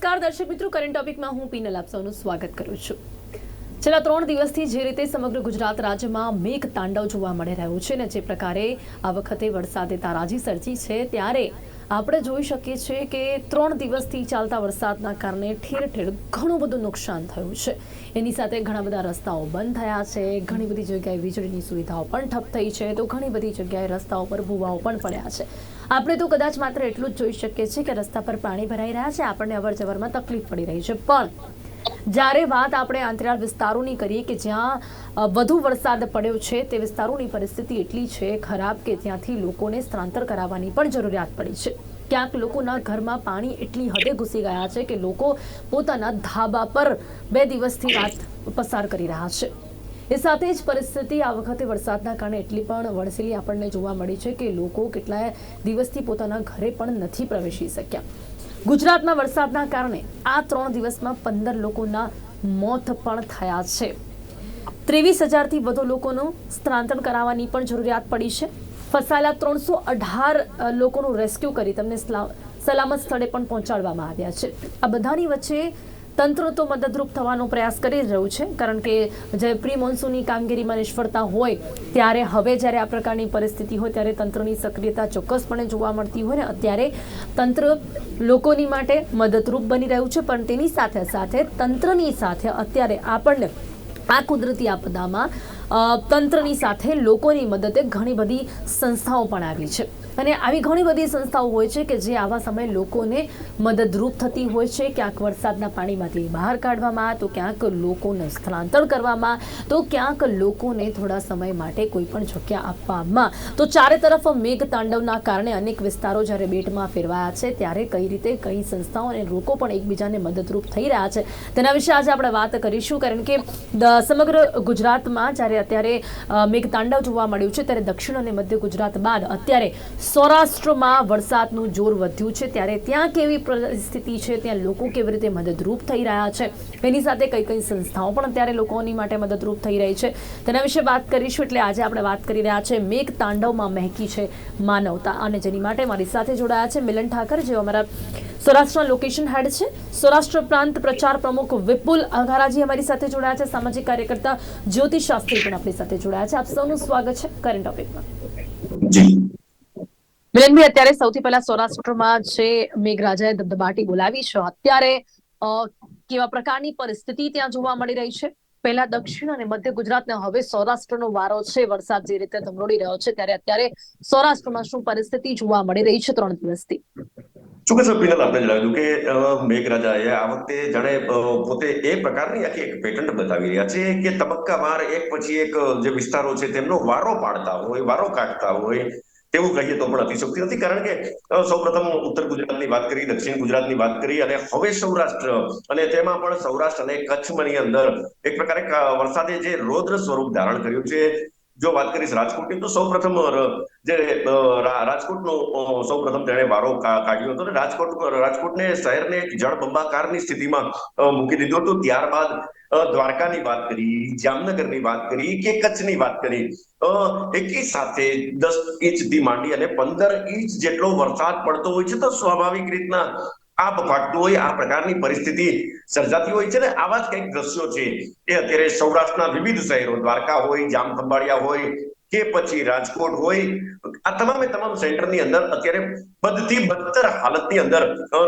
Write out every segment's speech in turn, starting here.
નમસ્કાર, દર્શક મિત્રો. કરંટ ટોપિકમાં હું પીનલ આપ સૌનું સ્વાગત કરું છું. છેલ્લા ત્રણ દિવસથી જે રીતે સમગ્ર ગુજરાત રાજ્યમાં મેઘ તાંડવ જોવા મળી રહ્યું છે ને જે પ્રકારે આ વખતે વરસાદે તારાજી સર્જી છે, ત્યારે આપણે જોઈ શકીએ છીએ કે ત્રણ દિવસથી ચાલતા વરસાદના કારણે ઠેર ઠેર ઘણું બધું નુકસાન થયું છે. એની સાથે ઘણા બધા રસ્તાઓ બંધ થયા છે. ઘણી બધી જગ્યાએ વીજળીની સુવિધાઓ પણ ઠપ થઈ છે. તો ઘણી બધી જગ્યાએ રસ્તાઓ પર ભૂવાઓ પણ પડ્યા છે. આપણે તો કદાચ માત્ર એટલું જ જોઈ શકીએ છીએ કે રસ્તા પર પાણી ભરાઈ રહ્યા છે. આપણને અવર જવરમાં તકલીફ પડી રહી છે. પણ જ્યારે વાત આપણે અંતરિયાળ વિસ્તારોની કરીએ કે જ્યાં વધુ વરસાદ પડ્યો છે, તે વિસ્તારોની પરિસ્થિતિ એટલી છે ખરાબ કે ત્યાંથી લોકોને સ્થળાંતર કરાવવાની પણ જરૂરિયાત પડી છે. ક્યાંક લોકોના ઘરમાં પાણી એટલી હદે ઘૂસી ગયા છે કે લોકો પોતાના ધાબા પર બે દિવસથી રાત પસાર કરી રહ્યા છે. એ સાથે જ પરિસ્થિતિ આ વખતે વરસાદના કારણે એટલી પણ વણસેલી આપણને જોવા મળી છે કે લોકો કેટલાય દિવસથી પોતાના ઘરે પણ નથી પ્રવેશી શક્યા. ગુજરાતના વરસાદના કારણે આ ત્રણ દિવસમાં પંદર લોકોના મોત પણ થયા છે. ત્રેવીસ હજારથી વધુ લોકોનું સ્થળાંતર કરાવવાની પણ જરૂરિયાત પડી છે. ફસાયેલા ત્રણસો અઢાર લોકોનું રેસ્ક્યુ કરી તેમને સલા- સલામત સ્થળે પણ પહોંચાડવામાં આવ્યા છે. આ બધાની વચ્ચે તંત્ર તો મદદરૂપ થવાનો પ્રયાસ કરી રહ્યું છે, કારણ કે જે પ્રી મોન્સૂનની કામગીરીમાં નિષ્ફળતા હોય, ત્યારે હવે જ્યારે આ પ્રકારની પરિસ્થિતિ હોય, ત્યારે તંત્રની સક્રિયતા ચોક્કસપણે જોવા મળતી હોય ને, અત્યારે તંત્ર લોકોની માટે મદદરૂપ બની રહ્યું છે, પણ તેની સાથે સાથે તંત્રની સાથે અત્યારે આપણને આ કુદરતી આપદામાં તંત્રની સાથે લોકોની મદદે ઘણી બધી સંસ્થાઓ પણ આવી છે. અને આવી ઘણી બધી સંસ્થાઓ હોય છે કે જે આવા સમયે લોકોને મદદરૂપ થતી હોય છે. ક્યાંક વરસાદના પાણીમાંથી બહાર કાઢવામાં તો ક્યાંક લોકોને સ્થળાંતર કરવામાં તો ક્યાંક લોકોને થોડા સમય માટે કોઈ પણ જગ્યા આપવામાં તો ચારે તરફ મેઘ તાંડવના કારણે અનેક વિસ્તારો જ્યારે બેટમાં ફેરવાયા છે ત્યારે કઈ રીતે કઈ સંસ્થાઓ અને લોકો પણ એકબીજાને મદદરૂપ થઈ રહ્યા છે તેના વિશે આજે આપણે વાત કરીશું. કારણ કે સમગ્ર ગુજરાતમાં જ્યારે અત્યારે મેઘ તાંડવ જોવા મળ્યું છે ત્યારે દક્ષિણ અને મધ્ય ગુજરાત બાદ અત્યારે સૌરાષ્ટ્રમાં વરસાદનું જોર વધ્યું છે ત્યારે ત્યાં કેવી પરિસ્થિતિ છે? ત્યાં લોકો કેવી રીતે મદદરૂપ થઈ રહ્યા છે? એની સાથે કઈ કઈ સંસ્થાઓ પણ અત્યારે લોકોની માટે મદદરૂપ થઈ રહી છે? તેના વિશે વાત કરીશું એટલે આજે આપણે વાત કરી રહ્યા છે મેઘ તાંડવમાં મહેકી છે માનવતા અને જેની માટે મારી સાથે જોડાયા છે મિલન ઠાકર, જેઓ અમારા સૌરાષ્ટ્રના લોકેશન હેડ છે. સૌરાષ્ટ્ર પ્રાંત પ્રચાર પ્રમુખ વિપુલ અઘારાજી અમારી સાથે જોડાયા છે. સામાજિક કાર્યકર્તા જ્યોતિ શાસ્ત્રી પણ આપણી સાથે જોડાયા છે. આપ સૌનું સ્વાગત છે કરંટ ટોપિકમાં જી. મિલનભાઈ અત્યારે સૌથી પહેલા સૌરાષ્ટ્રમાં જે મેઘરાજાએ ધબધબાટી બોલાવી છે, અત્યારે કેવા પ્રકારની પરિસ્થિતિ ત્યાં જોવા મળી રહી છે? પહેલા દક્ષિણ અને મધ્ય ગુજરાતને હવે સૌરાષ્ટ્રનો વારો છે, વરસાદ જે રીતે ધમરોડી રહ્યો છે, ત્યારે અત્યારે સૌરાષ્ટ્રમાં શું પરિસ્થિતિ જોવા મળી રહી છે ત્રણ દિવસથી? ચોક્કસ પિનલ? આપણે જણાવ્યું કે મેઘરાજાએ આ વખતે જાણે પોતે એ પ્રકારની આખી એક પેટર્ન બતાવી રહ્યા છે કે તબક્કાવાર એક પછી એક જે વિસ્તારો છે, તેમનો વારો પાડતા હોય, વારો કાઢતા હોય તેવું કહીએ તો પણ અતિશોક્તિ નથી. કારણ કે સૌપ્રથમ ઉત્તર ગુજરાતની વાત કરી, દક્ષિણ ગુજરાતની વાત કરી, અને હવે સૌરાષ્ટ્ર. અને તેમાં પણ સૌરાષ્ટ્ર અને કચ્છની અંદર એક પ્રકારે વરસાદે જે રૌદ્ર સ્વરૂપ ધારણ કર્યું છે. જો વાત કરીશ રાજકોટની, તો સૌપ્રથમ પ્રથમ જે રાજકોટનો સૌપ્રથમ તેણે વારો કાઢ્યો હતો ને, રાજકોટ, રાજકોટને શહેરને જળબંબાકારની સ્થિતિમાં મૂકી દીધું હતું. ત્યારબાદ દ્વારકાની વાત કરી, જામનગરની વાત કરી કે કચ્છની વાત કરી. એકી સાથે દસ ઇંચથી માંડી અને પંદર ઇંચ જેટલો વરસાદ પડતો હોય છે તો સ્વાભાવિક રીતના આપ ફાટતું હોય, આ પ્રકારની પરિસ્થિતિ સર્જાતી હોય છે ને આવા જ કંઈક દ્રશ્યો છે. એ અત્યારે સૌરાષ્ટ્રના વિવિધ શહેરો, દ્વારકા હોય જામ ખંભાળિયા હોય કે પછી રાજકોટ હોય, આ તમામે તમામ સેન્ટરની અંદર અત્યારે બધી બદતર હાલતની અંદર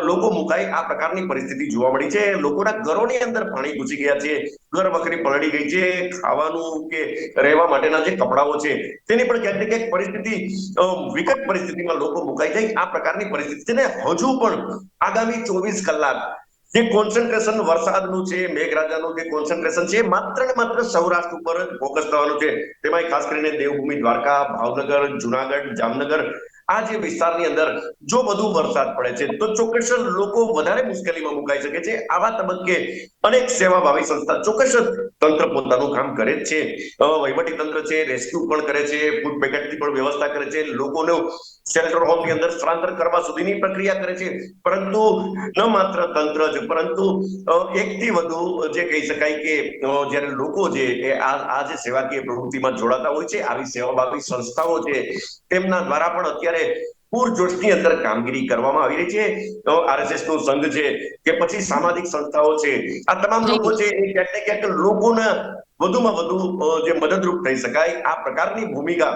લોકો મુકાઈ આ પ્રકારની પરિસ્થિતિ જોવા મળી છે. લોકોના ઘરોની અંદર પાણી ઘૂસી ગયા છે, ઘર વખરી પલળી ગઈ છે, ખાવાનું કે રહેવા માટેના જે કપડાઓ છે, તેની પણ ક્યાંક ને ક્યાંક પરિસ્થિતિ વિકટ પરિસ્થિતિમાં લોકો મુકાઈ જાય. આ પ્રકારની પરિસ્થિતિ છે ને હજુ પણ આગામી ચોવીસ કલાક જે કોન્સન્ટ્રેશન વરસાદનું છે, મેઘરાજાનું જે કોન્સન્ટ્રેશન છે, માત્ર ને માત્ર સૌરાષ્ટ્ર ઉપર જ ફોકસ થવાનું છે. તેમાં ખાસ કરીને દેવભૂમિ દ્વારકા, ભાવનગર, જુનાગઢ, જામનગર આ જે વિસ્તારની અંદર જો વધુ વરસાદ પડે છે, તો ચોક્કસ લોકો વધારે મુશ્કેલીમાં મુકાઈ શકે છે. આવા તબક્કે અનેક સેવાભાવી સંસ્થા ચોક્કસ તંત્ર પોતાનું કામ કરે છે. વહીવટી તંત્ર છે, રેસ્ક્યુ પણ કરે છે, ફૂડ પેકેટની પણ વ્યવસ્થા કરે છે, લોકોને શેલ્ટર હોમની અંદર સ્થળાંતર કરવા સુધીની પ્રક્રિયા કરે છે. પરંતુ ન માત્ર તંત્ર જ, પરંતુ એકથી વધુ જે કહી શકાય કે જ્યારે લોકો જે, એ આ જે સેવાકીય પ્રવૃત્તિમાં જોડાતા હોય છે, આવી સેવાભાવી સંસ્થાઓ છે, તેમના દ્વારા પણ અત્યારે પૂરજોશની અંદર કામગીરી કરવામાં આવી રહી છે. આરએસએસનું સંઘ છે કે પછી સામાજિક સંસ્થાઓ છે. આ તમામ લોકો છે એ ક્યાંક ને ક્યાંક લોકોના વધુમાં વધુ જે મદદરૂપ થઈ શકાય, આ પ્રકારની ભૂમિકા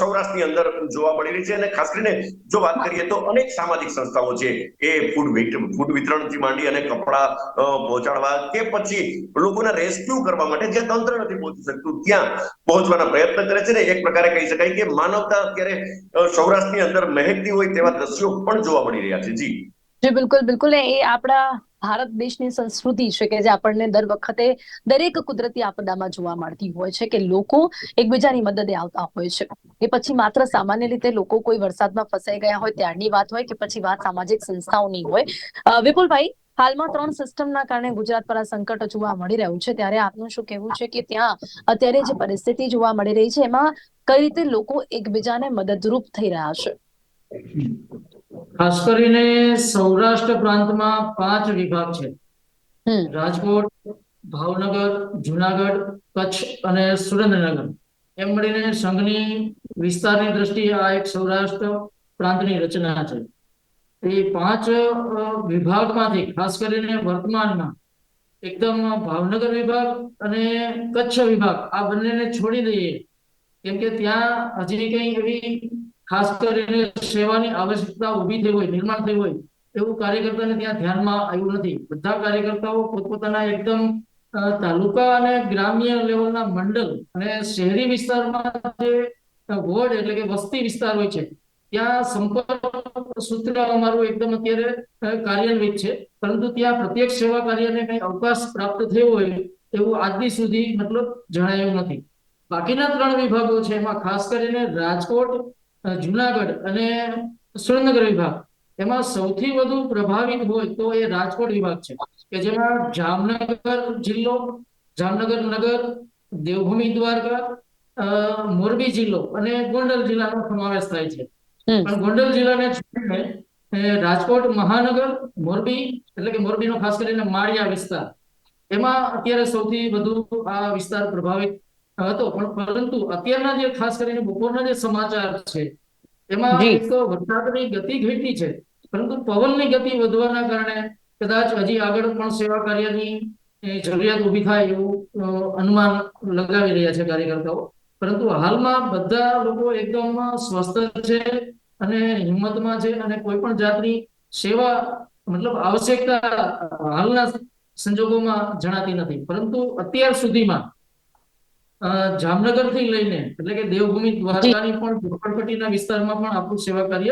સૌરાષ્ટ્રની અંદર જોવા મળી રહી છે અને ખાસ કરીને જો વાત કરીએ તો અનેક સામાજિક સંસ્થાઓ છે, એ ફૂડ ફૂડ વિતરણથી માંડી અને કપડા પહોંચાડવા કે પછી લોકોના રેસ્ક્યુ કરવા માટે જે તંત્ર નથી પહોંચી શકતું, ત્યાં પહોંચવાના પ્રયત્ન કરે છે ને એક પ્રકારે કહી શકાય કે માનવતા અત્યારે સૌરાષ્ટ્રની અંદર મહેકતી હોય તેવા દ્રશ્યો પણ જોવા મળી રહ્યા છે. જી. જી, બિલકુલ બિલકુલ. એ આપણા ભારત દેશની સંસ્કૃતિ છે કે જે આપણને દર વખતે દરેક કુદરતી આપદામાં જોવા મળતી હોય છે કે લોકો એકબીજાની મદદે આવતા હોય છે. એ પછી માત્ર સામાન્ય રીતે લોકો કોઈ વરસાદમાં ફસાઈ ગયા હોય ત્યારની વાત હોય કે પછી વાત સામાજિક સંસ્થાઓની હોય. વિપુલભાઈ, હાલમાં ત્રણ સિસ્ટમના કારણે ગુજરાત પર આ સંકટ જોવા મળી રહ્યું છે. ત્યારે આપનું શું કહેવું છે કે ત્યાં અત્યારે જે પરિસ્થિતિ જોવા મળી રહી છે, એમાં કઈ રીતે લોકો એકબીજાને મદદરૂપ થઈ રહ્યા છે? ખાસ કરીને સૌરાષ્ટ્ર પ્રાંતમાં પાંચ વિભાગ છે. રાજકોટ ભાવનગર જુનાગઢ કચ્છ અને સુરેન્દ્રનગર. એમ મળીને સંઘની વિસ્તારની દ્રષ્ટિએ આ એક સૌરાષ્ટ્ર પ્રાંતની રચના છે. એ પાંચ વિભાગમાંથી ખાસ કરીને વર્તમાનમાં એકદમ ભાવનગર વિભાગ અને કચ્છ વિભાગ આ બંનેને છોડી દઈએ. કેમ કે ત્યાં હજી કઈ એવી ખાસ કરીને સેવાની આવશ્યકતા ઊભી થઈ હોય, નિર્માણ થઈ હોય, એવું કાર્યકર્તાને ત્યાં ધ્યાનમાં આવ્યું નથી. બધા કાર્યકર્તાઓ પોતપોતાના એકદમ તાલુકા અને ગ્રામ્ય લેવલના મંડળ અને શહેરી વિસ્તારમાં જે વોર્ડ એટલે કે વસ્તી વિસ્તાર હોય છે, ત્યાં સંપર્ક સૂત્ર અમારું એકદમ અત્યારે કાર્યાન્વિત છે. પરંતુ ત્યાં પ્રત્યેક સેવા કાર્યને કઈ અવકાશ પ્રાપ્ત થયો હોય એવું આજ સુધી મતલબ જણાયું નથી. બાકીના ત્રણ વિભાગો છે, એમાં ખાસ કરીને રાજકોટ જુનાગઢ અને સુરેન્દ્રનગર વિભાગ. એમાં સૌથી વધુ પ્રભાવિત હોય તો એ રાજકોટ વિભાગ છે કે જેમાં જામનગર જિલ્લો જામનગર નગર દેવભૂમિ દ્વારકા મોરબી જિલ્લો અને ગોંડલ જિલ્લાનો સમાવેશ થાય છે. પણ ગોંડલ જિલ્લાને છોડીને રાજકોટ મહાનગર મોરબી એટલે કે મોરબીનો ખાસ કરીને માળિયા વિસ્તાર એમાં અત્યારે સૌથી વધુ આ વિસ્તાર પ્રભાવિત હતો પણ પરંતુ અત્યારના જે ખાસ કરીને બપોરના જે સમાચાર છે એમાં એક વરસાદની ગતિ ઘટી છે પરંતુ પવનની ગતિ વધવાના કારણે કદાચ હજી આગળ પણ સેવા કાર્યની જરૂરિયાત ઊભી થાય એવું અનુમાન લગાવી રહ્યા છે કાર્યકર્તાઓ. પરંતુ હાલમાં બધા લોકો એકદમ સ્વસ્થ છે અને હિંમતમાં છે અને કોઈ પણ જાતની સેવા મતલબ આવશ્યકતા હાલના સંજોગોમાં જણાતી નથી. પરંતુ અત્યાર સુધીમાં અ, જામનગરથી લઈને એટલે કે દેવભૂમિ દ્વારકાની પણ ઝોપડપટ્ટીના વિસ્તારમાં પણ આપણું સેવા કાર્ય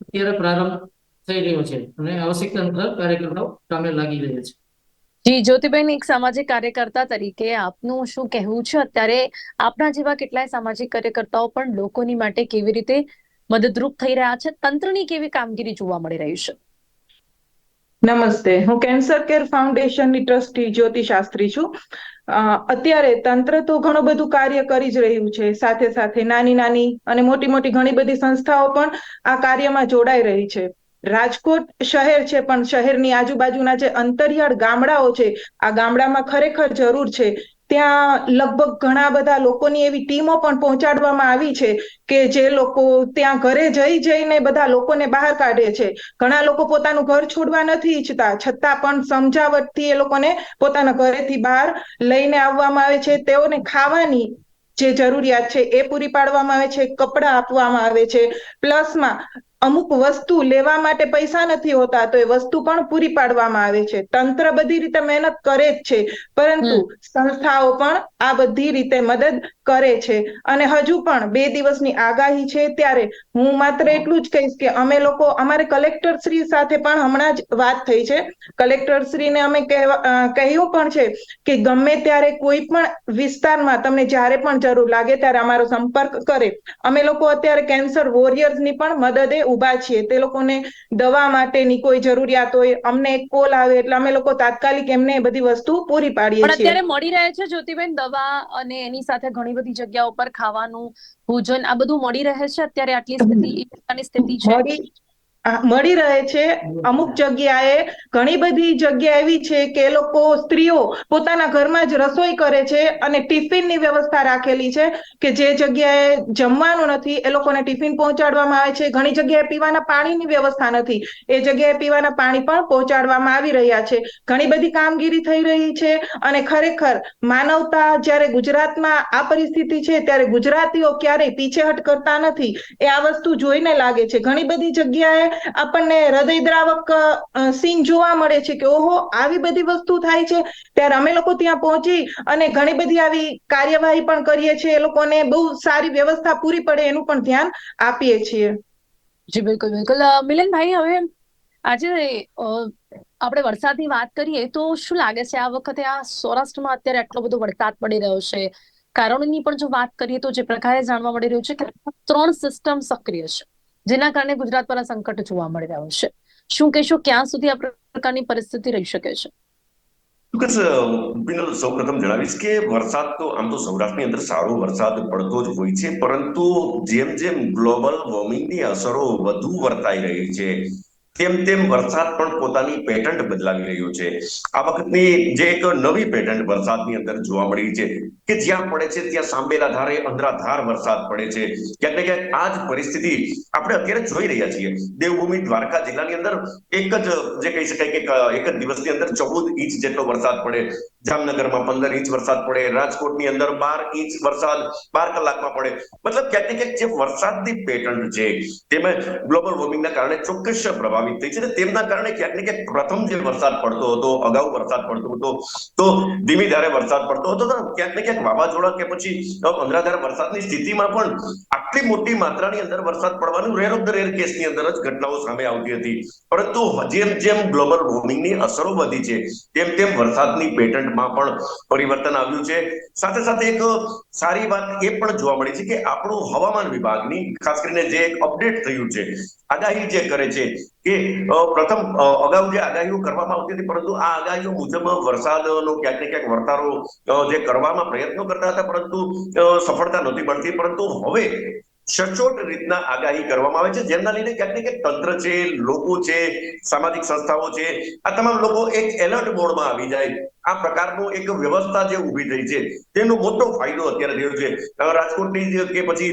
અત્યારે પ્રારંભ થઈ રહ્યો છે અને આવશ્યકતા અનુસાર કાર્યકર્તાઓ કામે લાગી રહ્યા છે. જી જ્યોતિબેન એક સામાજિક કાર્યકર્તા તરીકે આપનું શું કહેવું છે? અત્યારે આપના જેવા કેટલાય સામાજિક કાર્યકર્તાઓ પણ લોકોની માટે કેવી રીતે મદદરૂપ થઈ રહ્યા છે? તંત્રની કેવી કામગીરી જોવા મળી રહી છે? નમસ્તે. હું કેન્સર કેર ફાઉન્ડેશનની ટ્રસ્ટી જ્યોતિ શાસ્ત્રી છું. અત્યારે તંત્ર તો ઘણું બધું કાર્ય કરી જ રહ્યું છે. સાથે સાથે નાની નાની અને મોટી મોટી ઘણી બધી સંસ્થાઓ પણ આ કાર્યમાં જોડાઈ રહી છે. રાજકોટ શહેર છે, પણ શહેરની આજુબાજુના જે અંતરિયાળ ગામડાઓ છે, આ ગામડામાં ખરેખર જરૂર છે ત્યાં લગભગ ઘણા બધા લોકોની એવી ટીમો પણ પહોંચાડવામાં આવી છે કે જે લોકો ત્યાં ઘરે જઈ જઈને બધા લોકોને બહાર કાઢે છે. ઘણા લોકો પોતાનું ઘર છોડવા નથી ઈચ્છતા, છતાં પણ સમજાવટથી એ લોકોને પોતાના ઘરેથી બહાર લઈને આવવામાં આવે છે. તેઓને ખાવાની જે જરૂરિયાત છે એ પૂરી પાડવામાં આવે છે, કપડાં આપવામાં આવે છે. પ્લસમાં અમુક વસ્તુ લેવા માટે પૈસા નથી હોતા તો એ વસ્તુ પણ પૂરી પાડવામાં આવે છે. તંત્ર બધી રીતે મહેનત કરે જ છે પરંતુ સંસ્થાઓ પણ આ બધી રીતે મદદ કરે છે. અને હજુ પણ બે દિવસની આગાહી છે ત્યારે હું માત્ર એટલું જ કહીશ કે અમે લોકો અમારે કલેક્ટર શ્રી સાથે પણ હમણાં જ વાત થઈ છે. કલેક્ટર શ્રીને અમે કહ્યું પણ છે કે ગમે ત્યારે કોઈ પણ વિસ્તારમાં તમને જ્યારે પણ જરૂર લાગે ત્યારે અમારો સંપર્ક કરે. અમે લોકો અત્યારે કેન્સર વોરિયર્સની પણ મદદે ઊભા છીએ તે લોકોને દવા માટેની કોઈ જરૂરિયાત હોય અમને એક કોલ આવે એટલે અમે લોકો તાત્કાલિક એમને બધી વસ્તુ પૂરી પાડીએ પણ છીએ. અત્યારે મળી રહે છે જ્યોતિબેન દવા અને એની સાથે ઘણી બધી જગ્યાઓ પર ખાવાનું ભોજન આ બધું મળી રહે છે અત્યારે? આટલી સ્થિતિ સ્થિતિ છે? મળી રહે છે. અમુક જગ્યાએ ઘણી બધી જગ્યા એવી છે કે એ લોકો સ્ત્રીઓ પોતાના ઘરમાં જ રસોઈ કરે છે અને ટિફિનની વ્યવસ્થા રાખેલી છે કે જે જગ્યાએ જમવાનું નથી એ લોકોને ટિફિન પહોંચાડવામાં આવે છે. ઘણી જગ્યાએ પીવાના પાણીની વ્યવસ્થા નથી. એ જગ્યાએ પીવાના પાણી પણ પહોંચાડવામાં આવી રહ્યા છે. ઘણી બધી કામગીરી થઈ રહી છે અને ખરેખર માનવતા જ્યારે ગુજરાતમાં આ પરિસ્થિતિ છે ત્યારે ગુજરાતીઓ ક્યારેય પીછેહટ કરતા નથી. એ આ વસ્તુ જોઈને લાગે છે. ઘણી બધી જગ્યાએ આપણને હૃદયદ્રાવક સીન જોવા મળે છે કે ઓહો, આવી બધી વસ્તુ થાય છે. ત્યારે અમે લોકો ત્યાં પહોંચી અને ઘણી બધી આવી કાર્યવાહી પણ કરીએ છીએ. એ લોકોને બહુ સારી વ્યવસ્થા પૂરી પડે એનું પણ ધ્યાન આપીએ છીએ. જી, બિલકુલ બિલકુલ. મિલનભાઈ, હવે આજે આપણે વરસાદની વાત કરીએ તો શું લાગે છે? આ વખતે આ સૌરાષ્ટ્રમાં અત્યારે આટલો બધો વરસાદ પડી રહ્યો છે. કારણોની પણ જો વાત કરીએ તો જે પ્રકારે જાણવા મળી રહ્યું છે કે ત્રણ સિસ્ટમ સક્રિય છે. જેના કારણે ગુજરાત પર સંકટ જોવા મળી રહ્યું છે. શું કહેશો, ક્યાં સુધી આ પ્રકારની પરિસ્થિતિ રહી શકે છે? ચોક્કસ બિનલ સૌપ્રથમ જણાવીશ કે વરસાદ તો આમ તો સૌરાષ્ટ્રની અંદર સારો વરસાદ પડતો જ હોય છે, પરંતુ જેમ જેમ ગ્લોબલ વોર્મિંગની અસરો વધુ વર્તાઈ રહી છે તેમ તેમ વરસાદ પણ પોતાની પેટર્ન બદલાવી રહ્યો છે. આ વખતની જે એક નવી પેટર્ન વરસાદની અંદર જોવા મળી છે કે જ્યાં પડે છે ત્યાં સાંભેલા ધારે અંધરાધાર વરસાદ પડે છે. ક્યાંક ને ક્યાંક આ જ પરિસ્થિતિ આપણે અત્યારે જોઈ રહ્યા છીએ. દેવભૂમિ દ્વારકા જિલ્લાની અંદર એક જ જે કહી શકાય કે એક જ દિવસની અંદર ચૌદ ઇંચ જેટલો વરસાદ પડે. જામનગરમાં પંદર ઇંચ વરસાદ પડે. રાજકોટની અંદર બાર ઇંચ વરસાદ બાર કલાકમાં પડે. મતલબ ક્યાંક ને ક્યાંક જે વરસાદની પેટર્ન છે તેમાં ગ્લોબલ વોર્મિંગના કારણે ચોક્કસ પ્રભાવિત થઈ છે. તેમના કારણે ક્યાંક ને ક્યાંક પ્રથમ જે વરસાદ પડતો હતો, અગાઉ વરસાદ પડતો હતો, તો ધીમી ધારે વરસાદ પડતો હતો. ક્યાંક ને ક્યાંક વાવાઝોડા કે પછી અંધરાધાર વરસાદની સ્થિતિમાં પણ આટલી મોટી માત્રાની અંદર વરસાદ પડવાનું રેર ઓફ ધ રેર કેસની અંદર જ ઘટનાઓ સામે આવતી હતી. પરંતુ જેમ જેમ ગ્લોબલ વોર્મિંગની અસરો વધી છે, તેમ તેમ વરસાદની પેટર્નમાં પણ પરિવર્તન આવ્યું છે. સાથે સાથે એક સારી વાત એ પણ જોવા મળી છે કે આપણું હવામાન વિભાગની, ખાસ કરીને જે એક અપડેટ થયું છે, આગાહી જે કરે છે કે પ્રથમ અગાઉ જે આગાહીઓ કરવામાં આવતી હતી, પરંતુ આ આગાહીઓ મુજબ વરસાદનો ક્યાંક ને ક્યાંક વર્તારો જે કરવામાં પ્રયત્નો કરતા હતા, પરંતુ સફળતા નહોતી મળતી. પરંતુ હવે સચોટ રીતના આગાહી કરવામાં આવે છે જેમના લીધે ક્યાંક ને ક્યાંક તંત્ર છે, લોકો છે, સામાજિક સંસ્થાઓ છે, આ તમામ લોકો એક એલર્ટ મોડમાં આવી જાય. આ પ્રકારનું એક વ્યવસ્થા જે ઊભી થઈ છે, તેનો મોટો ફાયદો અત્યારે થયો છે. રાજકોટની કે પછી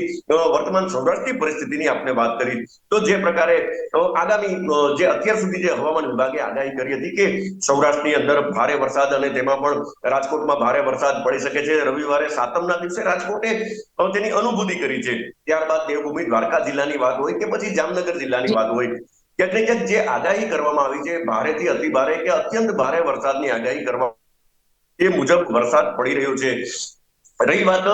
વર્તમાન સૌરાષ્ટ્રની પરિસ્થિતિની આપણે વાત કરી, તો જે પ્રકારે આગામી જે અત્યાર સુધી જે હવામાન વિભાગે આગાહી કરી હતી કે સૌરાષ્ટ્રની અંદર ભારે વરસાદ અને તેમાં પણ રાજકોટમાં ભારે વરસાદ પડી શકે છે. રવિવારે સાતમના દિવસે રાજકોટે તેની અનુભૂતિ કરી છે. ત્યારબાદ દેવભૂમિ દ્વારકા જિલ્લાની વાત હોય કે પછી જામનગર જિલ્લાની વાત હોય, ક્યાંક ને ક્યાંક જે આગાહી કરવામાં આવી છે, ભારેથી અતિ ભારે કે અત્યંત ભારે વરસાદની આગાહી કરવામાં એ મુજબ વરસાદ પડી રહ્યો છે. રહી વાત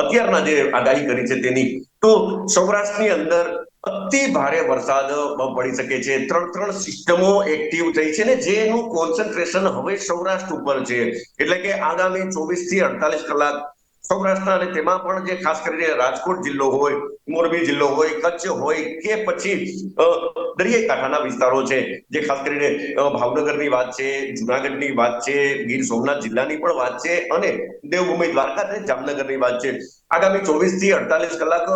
અત્યારના જે આગાહી કરી છે તેની, તો સૌરાષ્ટ્રની અંદર અતિ ભારે વરસાદ પડી શકે છે. ત્રણ ત્રણ સિસ્ટમો એક્ટિવ થઈ છે ને જેનું કોન્સન્ટ્રેશન હવે સૌરાષ્ટ્ર ઉપર છે. એટલે કે આગામી ચોવીસથી અડતાલીસ કલાક સૌરાષ્ટ્ર અને તેમાં પણ જે ખાસ કરીને રાજકોટ જિલ્લો હોય, મોરબી જિલ્લો હોય, કચ્છ હોય કે પછી દરિયાઈ કાંઠાના વિસ્તારો છે જે ખાસ કરીને ભાવનગરની વાત છે જુનાગઢની વાત છે ગીર સોમનાથ જિલ્લાની પણ વાત છે અને દેવભૂમિ દ્વારકા અને જામનગરની વાત છે. આગામી ચોવીસથી અડતાલીસ કલાક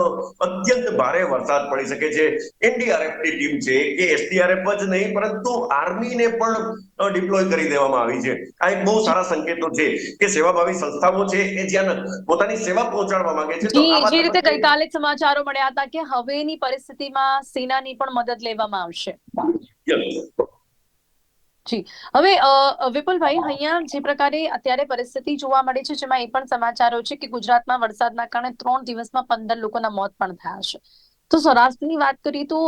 અત્યંત ભારે વરસાદ પડી શકે છે. એનડીઆરએફની ટીમ છે કે એસડીઆરએફ જ નહીં પરંતુ આર્મીને પણ ડિપ્લોય કરી દેવામાં આવી છે. આ એક બહુ સારા સંકેતો છે કે સેવાભાવી સંસ્થાઓ છે એ જ્યાં પોતાની સેવા પહોંચાડવા માંગે છે જે રીતે ગઈકાલે સમાચારો મળ્યા હતા કે હવેની પરિસ્થિતિમાં સેનાની પણ મદદ લેવામાં આવશે. જી. હવે વિપુલભાઈ અહીંયા જે પ્રકારે અત્યારે પરિસ્થિતિ જોવા મળી છે જેમાં એ પણ સમાચારો છે કે ગુજરાતમાં વરસાદના કારણે ત્રણ દિવસમાં પંદર લોકોના મોત પણ થયા છે. તો સૌરાષ્ટ્રની વાત કરીએ તો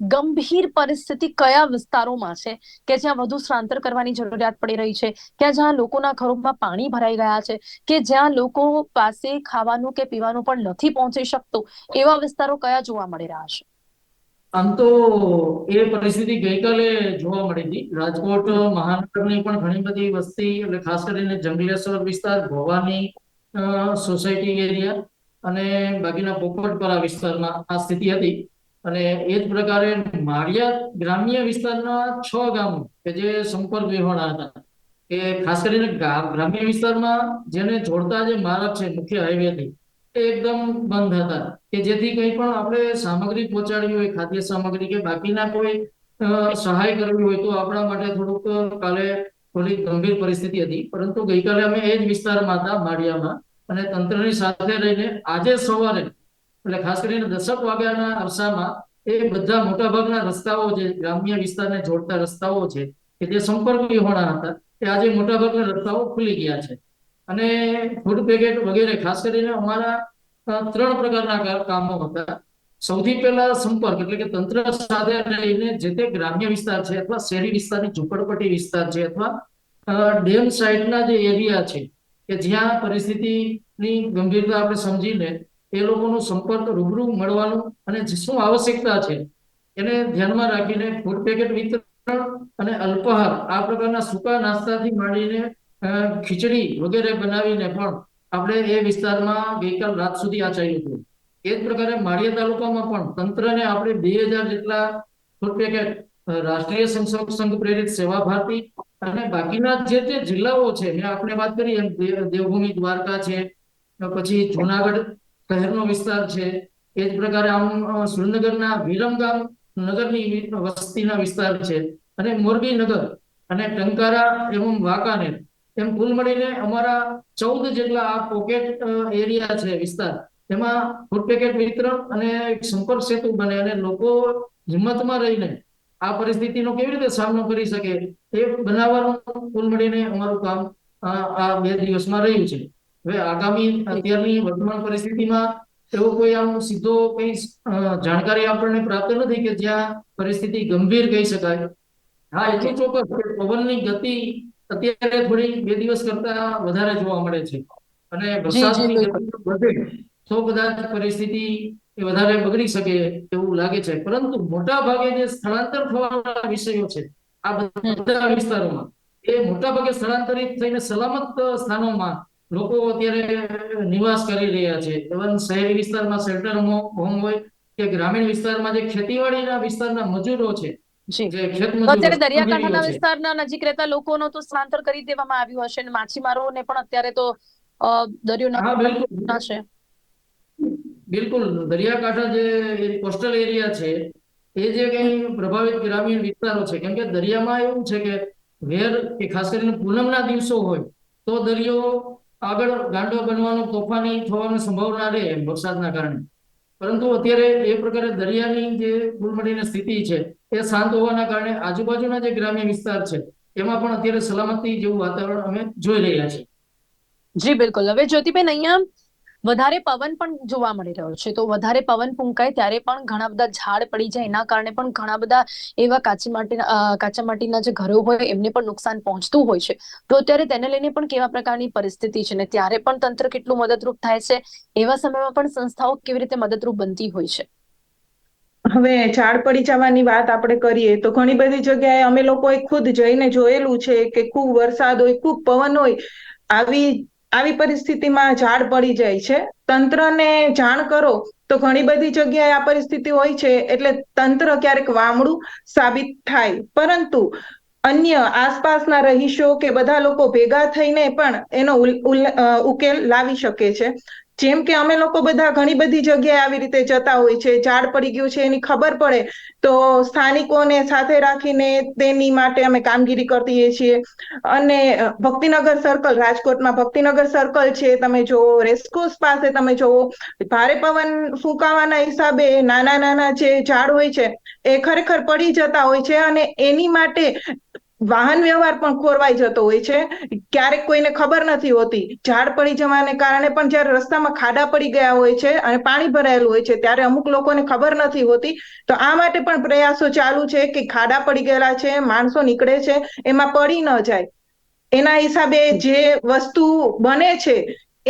ગંભીર પરિસ્થિતિ કયા વિસ્તારોમાં છે? કે જ્યાં વધુ સ્થળાંતર કરવાની જરૂરિયાત પડી રહી છે? કે જ્યાં લોકોના ઘરોમાં પાણી ભરાઈ ગયા છે? કે જ્યાં લોકો પાસે ખાવાનું કે પીવાનું પણ નથી પહોંચી શકતું? એવા વિસ્તારો કયા જોવા મળી રહ્યા છે? આમ તો એ પરિસ્થિતિ ગઈકાલે જોવા મળી હતી. રાજકોટ મહાનગરની પણ ઘણી બધી વસ્તી, એટલે ખાસ કરીને જંગલેશ્વર વિસ્તાર, ભવાની સોસાયટી એરિયા અને બાકીના પોપટપરા વિસ્તારમાં આ સ્થિતિ હતી. અને એ જ પ્રકારે માળિયા ગ્રામ્ય વિસ્તારના છ ગામો કે જે સંપર્ક વિહોણા હતા. કે ખાસ કરીને ગ્રામ્ય વિસ્તારમાં જેને જોડતા જે માર્ગ છે, મુખ્ય હાઈવેથી એકદમ બંધ હતા. કે જેથી કંઈ પણ આપણે સામગ્રી પહોંચાડવી હોય, ખાદ્ય સામગ્રી કે બાકીના કોઈ સહાય કરવી હોય તો આપણા માટે થોડુંક કાલે થોડી ગંભીર પરિસ્થિતિ હતી. પરંતુ ગઈકાલે અમે એ જ વિસ્તારમાં હતા, માળિયામાં. અને તંત્રની સાથે રહીને આજે સવારે, એટલે ખાસ કરીને દશક વાગ્યાના અરસામાં, એ બધા મોટાભાગના રસ્તાઓ જે ગ્રામ્ય વિસ્તારને જોડતા રસ્તાઓ છે, કે જે સંપર્ક વિહોણા હતા, એ આજે મોટાભાગના રસ્તાઓ ખુલી ગયા છે. અને ફૂડ પેકેટ વગેરે, ખાસ કરીને અમારા ત્રણ પ્રકારના કામો હતા. સૌથી પહેલા સંપર્ક, એટલે કે તંત્ર સાથે રહીને જે તે ગ્રામ્ય વિસ્તાર છે અથવા શહેરી વિસ્તારની ઝુંપડપટ્ટી વિસ્તાર છે અથવા ડેમ સાઇડના જે એરિયા છે, કે જ્યાં પરિસ્થિતિની ગંભીરતા આપણે સમજીને એ લોકોનો સંપર્ક રૂબરૂ મળવાનું અને શું આવશ્યકતા છે, એને ધ્યાનમાં રાખીને ફૂડ પેકેટ વિતરણ અને અલ્પાહાર આ પ્રકારના સૂકા નાસ્તાથી માંડીને ખીચડી વગેરે બનાવીને પણ આપણે એ વિસ્તારમાં ગઈકાલ રાત સુધી આચાર્યું હતું. એ જ પ્રકારે માળિયા તાલુકામાં પણ તંત્રને આપણે બે હજાર જેટલા ફૂડ પેકેટ રાષ્ટ્રીય સંસદ સંઘ પ્રેરિત સેવા ભારતી અને બાકીના જે તે જિલ્લાઓ છે, મેં આપણે વાત કરી, એમ દેવભૂમિ દ્વારકા છે પછી જુનાગઢ શહેરનો વિસ્તાર છે, એ જ પ્રકારે આમ સુરેન્દ્રનગરના વિરમગામ નગરની વસ્તીના વિસ્તાર છે અને મોરબી નગર અને ટંકારા એવં વાંકાનેર એમ કુલ મળીને અમારા ચૌદ જેટલા આ પોકેટ એરિયા છે વિસ્તાર એમાં ફૂડ પેકેટ વિતરણ અને એક સંપર્ક સેતુ બને અને લોકો હિંમતમાં રહીને આ પરિસ્થિતિનો કેવી રીતે સામનો કરી શકે એ બનાવવાનું કુલ મળીને અમારું કામ આ બે દિવસમાં રહ્યું છે. હવે આગામી, અત્યારની વર્તમાન પરિસ્થિતિમાં એવો કોઈ આમ સીધો કઈ જાણકારી આપણને પ્રાપ્ત નથી કે જ્યાં પરિસ્થિતિ ગંભીર કહી શકાય. હા, એટલું ચોક્કસ પવનની ગતિ અત્યારે થોડી બે દિવસ કરતા વધારે જોવા મળે છે. અને વધે તો કદાચ પરિસ્થિતિ વધારે બગડી શકે એવું લાગે છે. પરંતુ મોટા ભાગે જે સ્થળાંતર થવાના વિષયો છે આ બધા વિસ્તારોમાં એ મોટા ભાગે સ્થળાંતરિત થઈને સલામત સ્થાનોમાં લોકો અત્યારે નિવાસ કરી રહ્યા છે. ઇવન શહેરી વિસ્તારમાં શેલ્ટર હોમ હોય કે ગ્રામીણ વિસ્તારમાં જે ખેતીવાડીના વિસ્તારના મજૂરો છે અત્યારે દરિયાકાંઠાના વિસ્તારના નજીક રહેતા લોકોનો તો સ્થળાંતર કરી દેવામાં આવ્યું હશે અને માછીમારોને પણ અત્યારે તો દરિયો ના છે બિલકુલ. દરિયાકાંઠા જે કોસ્ટલ એરિયા છે એ જે કઈ પ્રભાવિત ગ્રામીણ વિસ્તારો છે કેમ કે દરિયામાં એવું છે કે વેર કે ખાસ કરીને પૂનમના દિવસો હોય તો દરિયો આગળ ગાંડો બનવાનો તોફાની થવાની સંભાવના રહે વરસાદના કારણે. પરંતુ અત્યારે એ પ્રકારે દરિયાની જે કુલ મળીને સ્થિતિ છે, એ શાંત હોવાના કારણે આજુબાજુના જે ગ્રામ્ય વિસ્તાર છે, એમાં પણ અત્યારે સલામતી જેવું વાતાવરણ અમે જોઈ રહ્યા છીએ. જી, બિલકુલ. હવે જ્યોતિબેન, અહીંયા વધારે પવન પણ જોવા મળી રહ્યો છે. તો વધારે પવન ફૂંકાય ત્યારે પણ ઘણા બધા ઝાડ પડી જાય. એના કારણે પણ ઘણા બધા એવા કાચી માટીના કાચા માટીના જે ઘરો હોય એમને પણ નુકસાન પહોંચતું હોય છે. તો અત્યારે તેને લઈને પણ કેવા પ્રકારની પરિસ્થિતિ છે ને ત્યારે પણ તંત્ર કેટલું મદદરૂપ થાય છે? એવા સમયમાં પણ સંસ્થાઓ કેવી રીતે મદદરૂપ બનતી હોય છે? હવે ઝાડ પડી જવાની વાત આપણે કરીએ તો ઘણી બધી જગ્યાએ અમે લોકોએ ખુદ જઈને જોયેલું છે કે ખૂબ વરસાદ હોય, ખૂબ પવન હોય, આવી આવી પરિસ્થિતિમાં ઝાડ પડી જાય છે. તંત્રને જાણ કરો તો ઘણી બધી જગ્યાએ આ પરિસ્થિતિ હોય છે એટલે તંત્ર ક્યારેક વામડું સાબિત થાય. પરંતુ અન્ય આસપાસના રહીશો કે બધા લોકો ભેગા થઈને પણ એનો ઉકેલ લાવી શકે છે. જેમ કે અમે લોકો બધા ઘણી બધી જગ્યાએ આવી રીતે જતા હોય છે, ઝાડ પડી ગયું છે, એની ખબર પડે, તો સ્થાનિકોને સાથે રાખીને તેની માટે અમે કામગીરી કરીએ છીએ. અને ભક્તિનગર સર્કલ રાજકોટમાં ભક્તિનગર સર્કલ છે, તમે જુઓ રેસ્કોસ પાસે તમે જુઓ, ભારે પવન ફૂંકાવાના હિસાબે નાના નાના જે ઝાડ હોય છે, એ ખરેખર પડી જતા હોય છે અને એની માટે વાહન વ્યવહાર પણ ખોરવાઈ જતો હોય છે. ક્યારેક કોઈને ખબર નથી હોતી. ઝાડ પડી જવાને કારણે પણ જ્યારે રસ્તામાં ખાડા પડી ગયા હોય છે અને પાણી ભરાયેલું હોય છે ત્યારે અમુક લોકોને ખબર નથી હોતી. તો આ માટે પણ પ્રયાસો ચાલુ છે કે ખાડા પડી ગયેલા છે, માણસો નીકળે છે, એમાં પડી ન જાય. એના હિસાબે જે વસ્તુ બને છે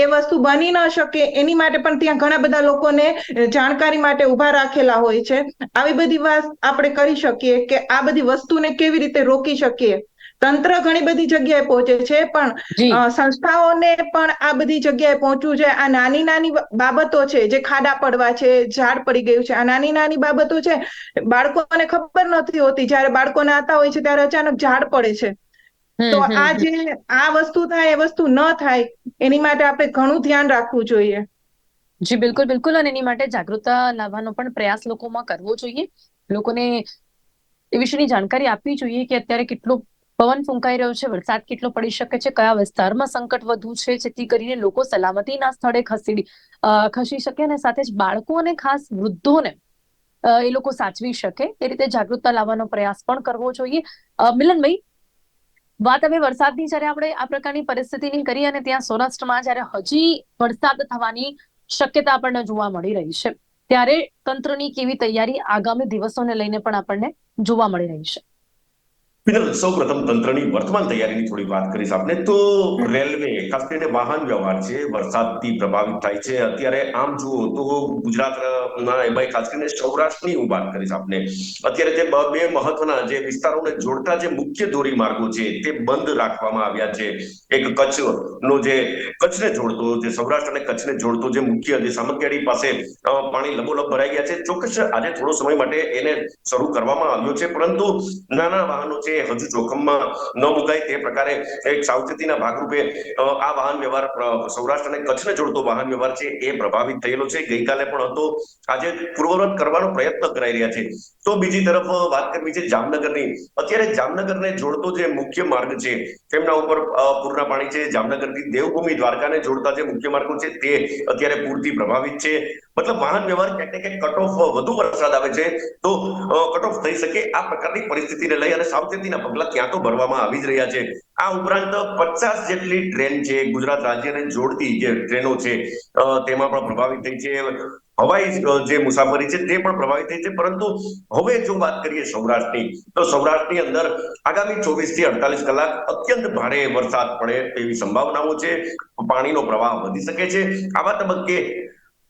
એ વસ્તુ બની ન શકે એની માટે પણ ત્યાં ઘણા બધા લોકોને જાણકારી માટે ઊભા રાખેલા હોય છે. આવી બધી વાત આપણે કરી શકીએ કે આ બધી વસ્તુને કેવી રીતે રોકી શકીએ. તંત્ર ઘણી બધી જગ્યાએ પહોંચે છે પણ સંસ્થાઓને પણ આ બધી જગ્યાએ પહોંચવું છે. આ નાની નાની બાબતો છે જે ખાડા પડવા છે ઝાડ પડી ગયું છે આ નાની નાની બાબતો છે બાળકોને ખબર નથી હોતી. જ્યારે બાળકો નાતા હોય છે ત્યારે અચાનક ઝાડ પડે છે. તો આ જે આ વસ્તુ થાય એ વસ્તુ ન થાય એની માટે આપણે ઘણું ધ્યાન રાખવું જોઈએ. જી બિલકુલ બિલકુલ. અને એની માટે જાગૃતતા લાવવાનો પણ પ્રયાસ લોકોમાં કરવો જોઈએ. લોકોને એ વિશેની જાણકારી આપવી જોઈએ કે અત્યારે કેટલો પવન ફૂંકાઈ રહ્યો છે વરસાદ કેટલો પડી શકે છે કયા વિસ્તારમાં સંકટ વધુ છે જેથી કરીને લોકો સલામતીના સ્થળે ખસી ખસી શકે અને સાથે જ બાળકો અને ખાસ વૃદ્ધોને એ લોકો સાચવી શકે. એ રીતે જાગૃતતા લાવવાનો પ્રયાસ પણ કરવો જોઈએ. મિલનભાઈ વાત હવે વરસાદની, જ્યારે આપણે આ પ્રકારની પરિસ્થિતિની કરી અને ત્યાં સૌરાષ્ટ્રમાં જ્યારે હજી વરસાદ થવાની શક્યતા આપણને જોવા મળી રહી છે, ત્યારે તંત્રની કેવી તૈયારી આગામી દિવસોને લઈને પણ આપણને જોવા મળી રહી છે. પિનલ સૌ પ્રથમ તંત્રની વર્તમાન તૈયારીની થોડી વાત કરીશ આપણે તો રેલવે, ખાસ કરીને વાહન વ્યવહાર છે, વરસાદથી પ્રભાવિત થાય છે. અત્યારે આમ જુઓ તો ગુજરાતના ખાસ કરીને સૌરાષ્ટ્રની હું વાત કરીશ આપને. અત્યારે જે બે મહત્વના જે વિસ્તારોને જોડતા જે મુખ્ય ધોરીમાર્ગો છે, તે બંધ રાખવામાં આવ્યા છે. એક કચ્છનો જે કચ્છને જોડતો, જે સૌરાષ્ટ્ર અને કચ્છને જોડતો જે મુખ્ય જે સામખિયાળી પાસે પાણી લબોલબ ભરાઈ ગયા છે. ચોક્કસ આજે થોડો સમય માટે એને શરૂ કરવામાં આવ્યો છે. પરંતુ નાના વાહનો છે હજુ જોખમમાં ન મુકાય તે પ્રકારે એક સાવચેતીના ભાગરૂપે આ વાહન વ્યવહાર સૌરાષ્ટ્ર અને કચ્છને જોડતો વાહન વ્યવહાર છે એ પ્રભાવિત થયેલો છે. ગઈકાલે પણ હતો. આજે પૂર્વવત કરવાનો પ્રયત્ન કરાઈ રહ્યા છે. તો બીજી તરફ વાત કરવી છે જામનગરની. અત્યારે જામનગરને જોડતો જે મુખ્ય માર્ગ છે, તેમના ઉપર પૂરના પાણી છે. જામનગરથી દેવભૂમિ દ્વારકાને જોડતા જે મુખ્ય માર્ગો છે તે અત્યારે પૂરથી પ્રભાવિત છે. મતલબ વાહન વ્યવહાર ક્યાંક ને ક્યાંક કટ ઓફ વધુ વરસાદ આવે છે. તો કટ ઓફ થઈ શકે આ પ્રકારની પરિસ્થિતિને લઈ અને સાવચેતીના પગલા ત્યાં તો ભરવામાં આવી જ રહ્યા છે. આ ઉપરાંત પચાસ જેટલી ટ્રેન છે ગુજરાત રાજ્યને જોડતી જે ટ્રેનો છે તેમાં પણ પ્રભાવિત થઈ છે. હવાઈ જે મુસાફરી છે તે પણ પ્રભાવિત થઈ છે. પરંતુ હવે જો વાત કરીએ સૌરાષ્ટ્રની, તો સૌરાષ્ટ્રની અંદર આગામી ચોવીસથી અડતાલીસ કલાક અત્યંત ભારે વરસાદ પડે તેવી સંભાવનાઓ છે. પાણીનો પ્રવાહ વધી શકે છે. આવા તબક્કે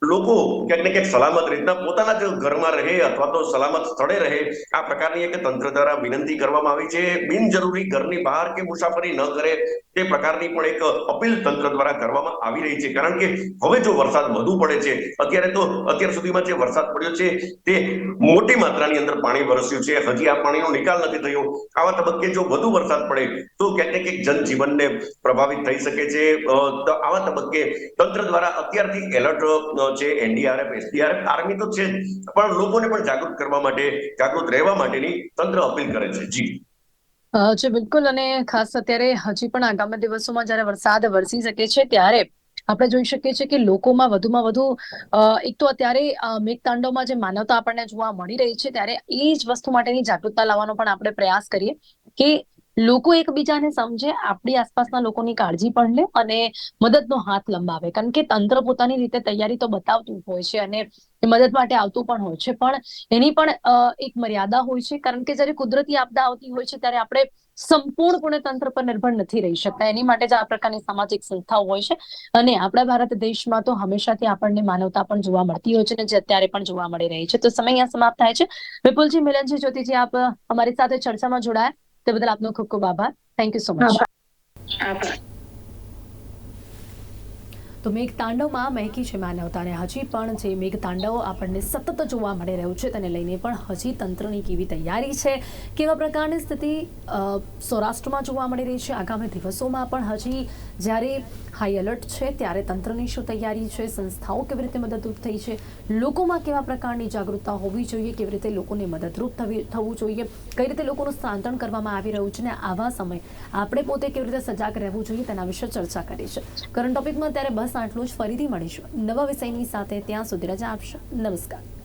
લોકો ક્યાંક ને ક્યાંક સલામત રીતના પોતાના જ ઘરમાં રહે અથવા તો સલામત સ્થળે રહે, આ પ્રકારની એક તંત્ર દ્વારા વિનંતી કરવામાં આવી છે. બિનજરૂરી ઘરની બહાર કે મુસાફરી ન કરે તે પ્રકારની પણ એક અપીલ તંત્ર દ્વારા કરવામાં આવી રહી છે. કારણ કે હવે જો વરસાદ વધુ પડે છે, અત્યારે તો અત્યાર સુધીમાં જે વરસાદ પડ્યો છે, તે મોટી માત્રાની અંદર પાણી વરસ્યું છે. હજી આ પાણીનો નિકાલ નથી થયો. આવા તબક્કે જો વધુ વરસાદ પડે, તો ક્યાંક ને ક્યાંક જનજીવનને પ્રભાવિત થઈ શકે છે. આવા તબક્કે તંત્ર દ્વારા અત્યારથી એલર્ટ છે, એનડીઆરએફ, એસડીઆરએફ, આર્મી તો છે પણ લોકોને પણ જાગૃત કરવા માટે, જાગૃત રહેવા માટેની તંત્ર અપીલ કરે છે. જી. જી બિલકુલ અને ખાસ અત્યારે હજી પણ આગામી દિવસોમાં જ્યારે વરસાદ વરસી શકે છે, ત્યારે આપણે જોઈ શકીએ છીએ કે લોકોમાં વધુમાં વધુ એક તો અત્યારે મેઘતાંડવમાં જે માનવતા આપણને જોવા મળી રહી છે, ત્યારે એ જ વસ્તુ માટેની જાગૃતતા લાવવાનો પણ આપણે પ્રયાસ કરીએ કે લોકો એકબીજાને સમજે, આપણી આસપાસના લોકોની કાળજી પણ લે અને મદદનો હાથ લંબાવે. કારણ કે તંત્ર પોતાની રીતે તૈયારી તો બતાવતું હોય છે અને મદદ માટે આવતું પણ હોય છે. પણ એની પણ એક મર્યાદા હોય છે. કારણ કે જ્યારે કુદરતી આપદા આવતી હોય છે, ત્યારે આપણે સંપૂર્ણપણે તંત્ર પર નિર્ભર નથી રહી શકતા. એની માટે જ આ પ્રકારની સામાજિક સંસ્થાઓ હોય છે. અને આપણા ભારત દેશમાં તો હંમેશાથી આપણને માનવતા પણ જોવા મળતી હોય છે અને જે અત્યારે પણ જોવા મળી રહી છે. તો સમય અહીંયા સમાપ્ત થાય છે. વિપુલજી, મિલનજી, જ્યોતિજી, આપ અમારી સાથે ચર્ચામાં જોડાયા. તે બદલ આપનો ખૂબ ખૂબ આભાર. થેન્ક યુ સો મચ આભાર. આભાર. તો મેઘ તાંડવમાં મહેકી છે માનવતાને. હજી પણ જે મેઘ તાંડવ આપણને સતત જોવા મળી રહ્યું છે તેને લઈને પણ હજી તંત્રની કેવી તૈયારી છે કેવા પ્રકારની સ્થિતિ સૌરાષ્ટ્રમાં જોવા મળી રહી છે? આગામી દિવસોમાં પણ હજી જ્યારે હાઈ એલર્ટ છે, ત્યારે તંત્રની શું તૈયારી છે, સંસ્થાઓ કેવી રીતે મદદરૂપ થઈ છે, લોકોમાં કેવા પ્રકારની જાગૃતતા હોવી જોઈએ, કેવી રીતે લોકોને મદદરૂપ થવી, થવું જોઈએ, કઈ રીતે લોકોનું સ્થાંતરણ કરવામાં આવી રહ્યું છે ને આવા સમય આપણે પોતે કેવી રીતે સજાગ રહેવું જોઈએ તેના વિશે ચર્ચા કરી છે. કરંટ ટોપિકમાં ત્યારે બસ આટલું જ. ફરીથી મળીશું. નવા વિષયની સાથે ત્યાં સુધી રજા આપશો. નમસ્કાર.